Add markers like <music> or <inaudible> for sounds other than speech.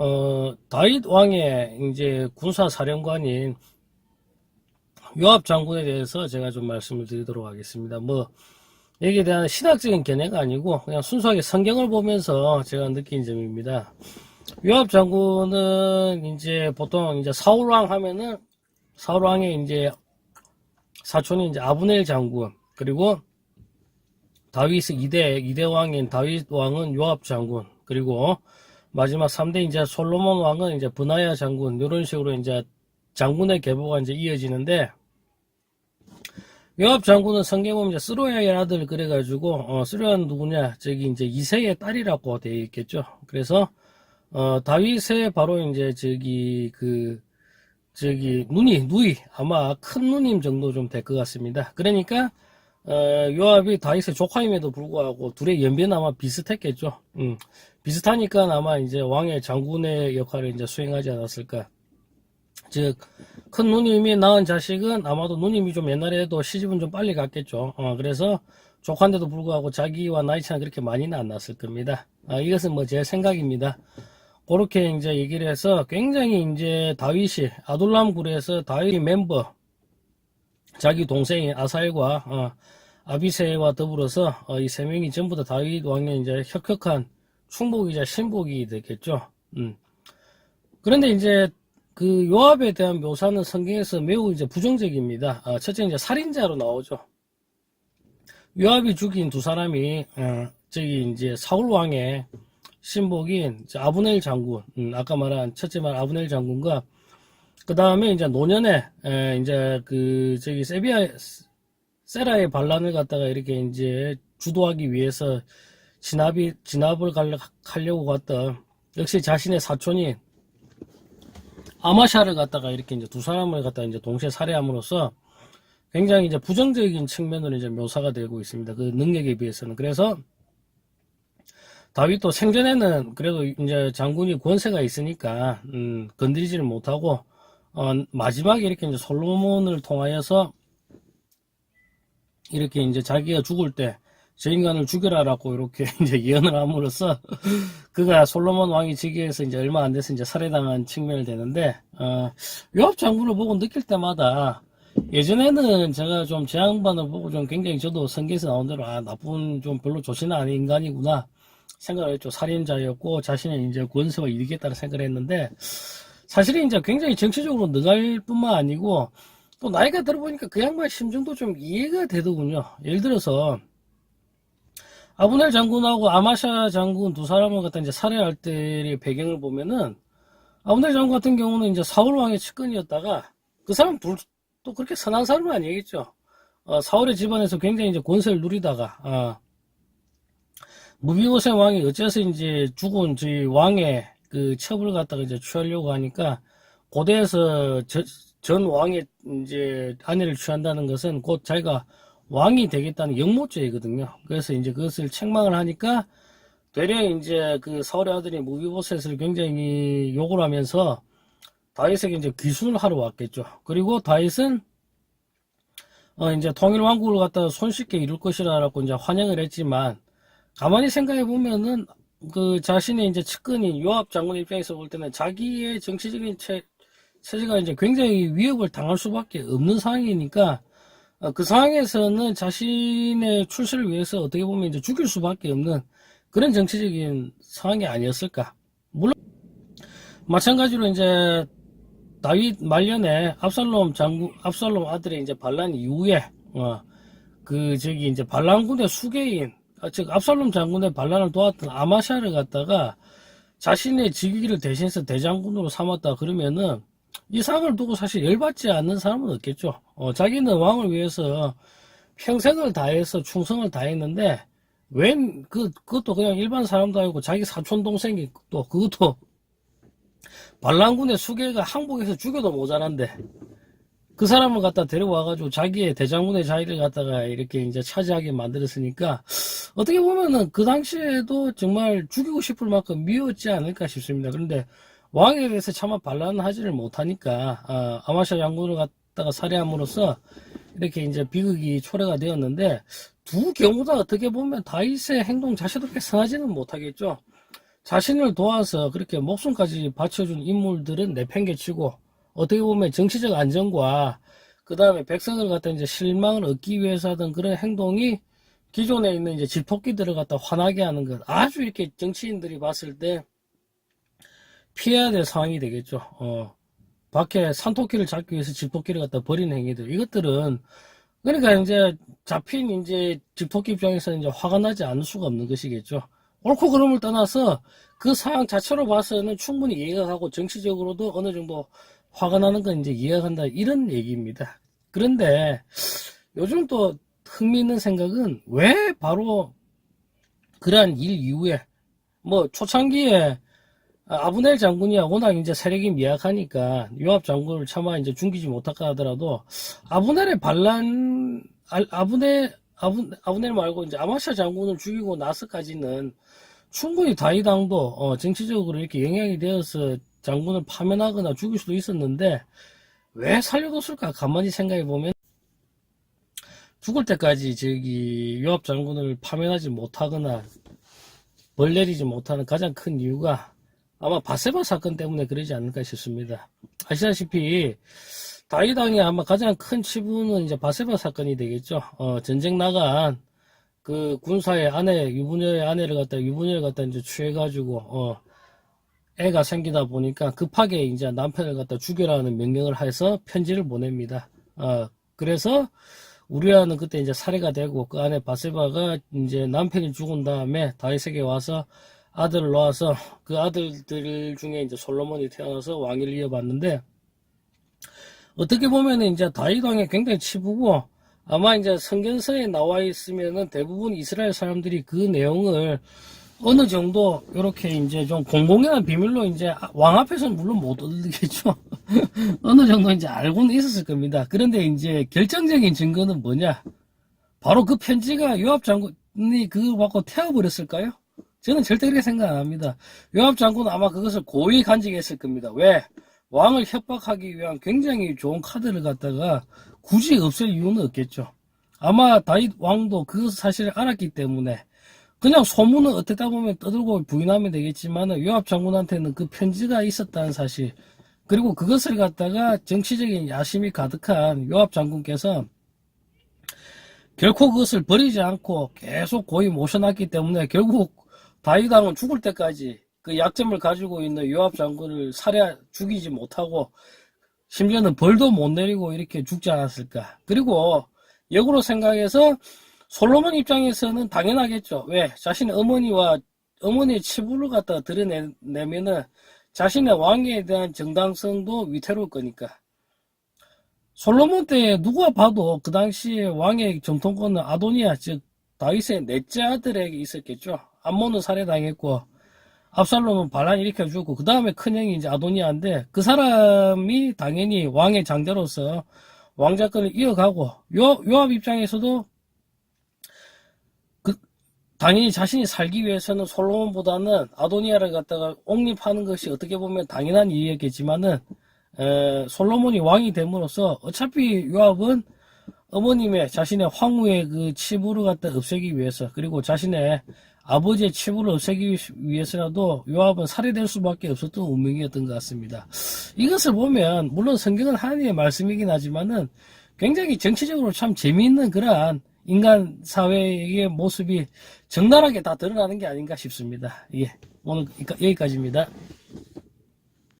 어, 다윗 왕의 이제 군사 사령관인 요압 장군에 대해서 제가 좀 말씀을 드리도록 하겠습니다. 뭐, 여기에 대한 신학적인 견해가 아니고 그냥 순수하게 성경을 보면서 제가 느낀 점입니다. 요압 장군은 이제 보통 이제 사울 왕 하면은 사울 왕의 이제 사촌이 이제 아브넬 장군 그리고 다윗 2대 2대 왕인 다윗 왕은 요압 장군 그리고 마지막 3대 이제 솔로몬 왕은 이제 브나야 장군 이런 식으로 이제 장군의 계보가 이제 이어지는데 요압 장군은 성경 보면 이제 스로야의 아들 그래가지고 어 스로야는 누구냐? 저기 이제 이세의 딸이라고 되어 있겠죠. 그래서 어 다윗의 바로 이제 저기 그 저기 누이 누이. 아마 큰 누님 정도 좀 될 것 같습니다. 그러니까 어, 요압이 다윗의 조카임에도 불구하고 둘의 연배는 아마 비슷했겠죠. 음, 비슷하니까 아마 이제 왕의 장군의 역할을 이제 수행하지 않았을까. 즉, 큰 누님이 낳은 자식은 아마도 누님이 좀 옛날에도 시집은 좀 빨리 갔겠죠. 어, 그래서 조카인데도 불구하고 자기와 나이 차는 그렇게 많이는 안 났을 겁니다. 아, 이것은 뭐 제 생각입니다. 그렇게 이제 얘기를 해서 굉장히 이제 다윗이 아둘람 굴에서 다윗 멤버 자기 동생인 아사엘과 어, 아비세와 더불어서 어, 이세 명이 전부 다 다윗 왕의 이제 혁혁한 충복이자 신복이 되겠죠. 음. 그런데 이제 그 요압에 대한 묘사는 성경에서 매우 이제 부정적입니다. 어, 첫째 이제 살인자로 나오죠. 요압이 죽인 두 사람이 어, 저기 이제 사울 왕의 신복인 아브넬 장군, 음, 아까 말한 첫째 말 아브넬 장군과 그 다음에 이제 노년에 에, 이제 그 저기 세비야 세라의 반란을 갖다가 이렇게 이제 주도하기 위해서 진압이 진압을 가려- 하려고 갔던 역시 자신의 사촌인 아마샤를 갖다가 이렇게 이제 두 사람을 갖다가 이제 동시에 살해함으로써 굉장히 이제 부정적인 측면으로 이제 묘사가 되고 있습니다. 그 능력에 비해서는 그래서 다윗도 생전에는 그래도 이제 장군이 권세가 있으니까 음, 건드리지를 못하고 어, 마지막에 이렇게 이제 솔로몬을 통하여서 이렇게 이제 자기가 죽을 때 저 인간을 죽여라라고 이렇게 <laughs> 이제 예언을 함으로써 그가 솔로몬 왕이 즉위해서 이제 얼마 안 돼서 이제 살해당한 측면이 되는데 어, 요압 장군을 보고 느낄 때마다 예전에는 제가 좀 제 양반을 보고 좀 굉장히 저도 성경에서 나온 대로 아 나쁜 좀 별로 좋지는 않은 인간이구나 생각을 했죠. 살인자였고 자신의 이제 권세와 이르겠다는 생각을 했는데 사실은 이제 굉장히 정치적으로 능할 뿐만 아니고 또 나이가 들어보니까 그 양반 심정도 좀 이해가 되더군요. 예를 들어서 아브넬 장군하고 아마샤 장군 두 사람을 갖다 이제 살해할 때의 배경을 보면은 아브넬 장군 같은 경우는 이제 사울 왕의 측근이었다가 그 사람 둘또 그렇게 선한 사람은 아니겠죠. 어, 사울의 집안에서 굉장히 이제 권세를 누리다가 어, 무비오세 왕이 어째서 이제 죽은 저희 왕의 그 첩을 갖다가 이제 취하려고 하니까 고대에서 저- 전 왕의 이제 아내를 취한다는 것은 곧 자기가 왕이 되겠다는 영모죄이거든요. 그래서 이제 그것을 책망을 하니까 되려 이제 그 사울의 아들이 무비보셋을 굉장히 욕을 하면서 다윗에게 이제 귀순을 하러 왔겠죠. 그리고 다윗은 어 이제 통일 왕국을 갖다가 손쉽게 이룰 것이라고 이제 환영을 했지만 가만히 생각해 보면은 그 자신의 이제 측근인 요압 장군 입장에서 볼 때는 자기의 정치적인 체, 체제가 이제 굉장히 위협을 당할 수밖에 없는 상황이니까 어, 그 상황에서는 자신의 출세를 위해서 어떻게 보면 이제 죽일 수밖에 없는 그런 정치적인 상황이 아니었을까. 물론 마찬가지로 이제 다윗 말년에 압살롬 장군, 압살롬 아들의 이제 반란 이후에 어, 그 저기 이제 반란군의 수계인 아, 즉 압살롬 장군의 반란을 도왔던 아마샤를 갖다가 자신의 직위를 대신해서 대장군으로 삼았다 그러면은 이 상을 두고 사실 열받지 않는 사람은 없겠죠. 어, 자기는 왕을 위해서 평생을 다해서 충성을 다했는데 웬 그 그것도 그냥 일반 사람도 아니고 자기 사촌 동생이 또 그것도 반란군의 수계가 항복해서 죽여도 모자란데 그 사람을 갖다 데려와가지고 자기의 대장군의 자리를 갖다가 이렇게 이제 차지하게 만들었으니까 어떻게 보면은 그 당시에도 정말 죽이고 싶을 만큼 미웠지 않을까 싶습니다. 그런데 왕에 대해서 차마 반란하지를 못하니까 아, 아마샤 장군을 갖다가 살해함으로써 이렇게 이제 비극이 초래가 되었는데 두 경우 다 어떻게 보면 다윗의 행동 그렇게 선하지는 못하겠죠. 자신을 도와서 그렇게 목숨까지 바쳐준 인물들은 내팽개치고 어떻게 보면 정치적 안정과 그 다음에 백성을 갖다 이제 실망을 얻기 위해서 하던 그런 행동이 기존에 있는 이제 집토끼들을 갖다 화나게 하는 것 아주 이렇게 정치인들이 봤을 때 피해야 될 상황이 되겠죠. 어, 밖에 산토끼를 잡기 위해서 집토끼를 갖다 버리는 행위들 이것들은 그러니까 이제 잡힌 이제 집토끼 입장에서는 이제 화가 나지 않을 수가 없는 것이겠죠. 옳고 그름을 떠나서 그 상황 자체로 봐서는 충분히 이해가 가고 정치적으로도 어느 정도 화가 나는 건 이제 이해가 간다 이런 얘기입니다. 그런데 요즘 또 흥미있는 생각은 왜 바로 그러한 일 이후에 뭐 초창기에 아브넬 장군이야 워낙 이제 세력이 미약하니까 요압 장군을 차마 이제 죽이지 못할까 하더라도 아브넬의 반란 아- 아브넬 아브, 아브넬 말고 이제 아마샤 장군을 죽이고 나서까지는 충분히 다이당도 어, 정치적으로 이렇게 영향이 되어서 장군을 파면하거나 죽일 수도 있었는데 왜 살려뒀을까? 가만히 생각해 보면 죽을 때까지 저기 요압 장군을 파면하지 못하거나 벌 내리지 못하는 가장 큰 이유가 아마 바세바 사건 때문에 그러지 않을까 싶습니다. 아시다시피 다이당의 아마 가장 큰 치부는 이제 바세바 사건이 되겠죠. 어, 전쟁 나간 그 군사의 아내 유부녀의 아내를 갖다 유부녀를 갖다 이제 취해가지고 어, 애가 생기다 보니까 급하게 이제 남편을 갖다 죽여라는 명령을 해서 편지를 보냅니다. 어, 그래서 우리아는 그때 이제 살해가 되고 그 안에 바세바가 이제 남편이 죽은 다음에 다윗에게 와서 아들을 낳아서 그 아들들 중에 이제 솔로몬이 태어나서 왕위를 이어봤는데 어떻게 보면 이제 다윗 왕이 굉장히 치부고 아마 이제 성경서에 나와 있으면은 대부분 이스라엘 사람들이 그 내용을 어느 정도 이렇게 이제 좀 공공연한 비밀로 이제 왕 앞에서는 물론 못 얻겠죠. <laughs> 어느 정도 이제 알고는 있었을 겁니다. 그런데 이제 결정적인 증거는 뭐냐? 바로 그 편지가 요압 장군이 그거 받고 태워버렸을까요? 저는 절대 그렇게 생각 안 합니다. 요압 장군은 아마 그것을 고의 간직했을 겁니다. 왜? 왕을 협박하기 위한 굉장히 좋은 카드를 갖다가 굳이 없앨 이유는 없겠죠. 아마 다윗 왕도 그 사실을 알았기 때문에 그냥 소문은 어떻다 보면 떠들고 부인하면 되겠지만 요압 장군한테는 그 편지가 있었다는 사실 그리고 그것을 갖다가 정치적인 야심이 가득한 요압 장군께서 결코 그것을 버리지 않고 계속 고이 모셔놨기 때문에 결국 왕은 죽을 때까지 그 약점을 가지고 있는 요압 장군을 살해 죽이지 못하고 심지어는 벌도 못 내리고 이렇게 죽지 않았을까. 그리고 역으로 생각해서 솔로몬 입장에서는 당연하겠죠. 왜? 자신의 어머니와 어머니의 치부를 갖다 드러내면은 자신의 왕위에 대한 정당성도 위태로울 거니까. 솔로몬 때 누가 봐도 그 당시에 왕의 정통권은 아도니아, 즉 다윗의 넷째 아들에게 있었겠죠. 암몬은 살해당했고 압살롬은 반란 일으켜 주고 그 다음에 큰형이 이제 아도니아인데 그 사람이 당연히 왕의 장자로서 왕자권을 이어가고 요, 요압 입장에서도 그 당연히 자신이 살기 위해서는 솔로몬보다는 아도니아를 갖다가 옹립하는 것이 어떻게 보면 당연한 일이었겠지만은 에, 솔로몬이 왕이 됨으로써 어차피 요압은 어머님의 자신의 황후의 그 치부를 갖다 없애기 위해서 그리고 자신의 아버지의 치부를 없애기 위해서라도 요압은 살해될 수밖에 없었던 운명이었던 것 같습니다. 이것을 보면 물론 성경은 하나님의 말씀이긴 하지만은 굉장히 정치적으로 참 재미있는 그러한 인간 사회의 모습이 적나라하게 다 드러나는 게 아닌가 싶습니다. 예, 오늘 여기까지입니다.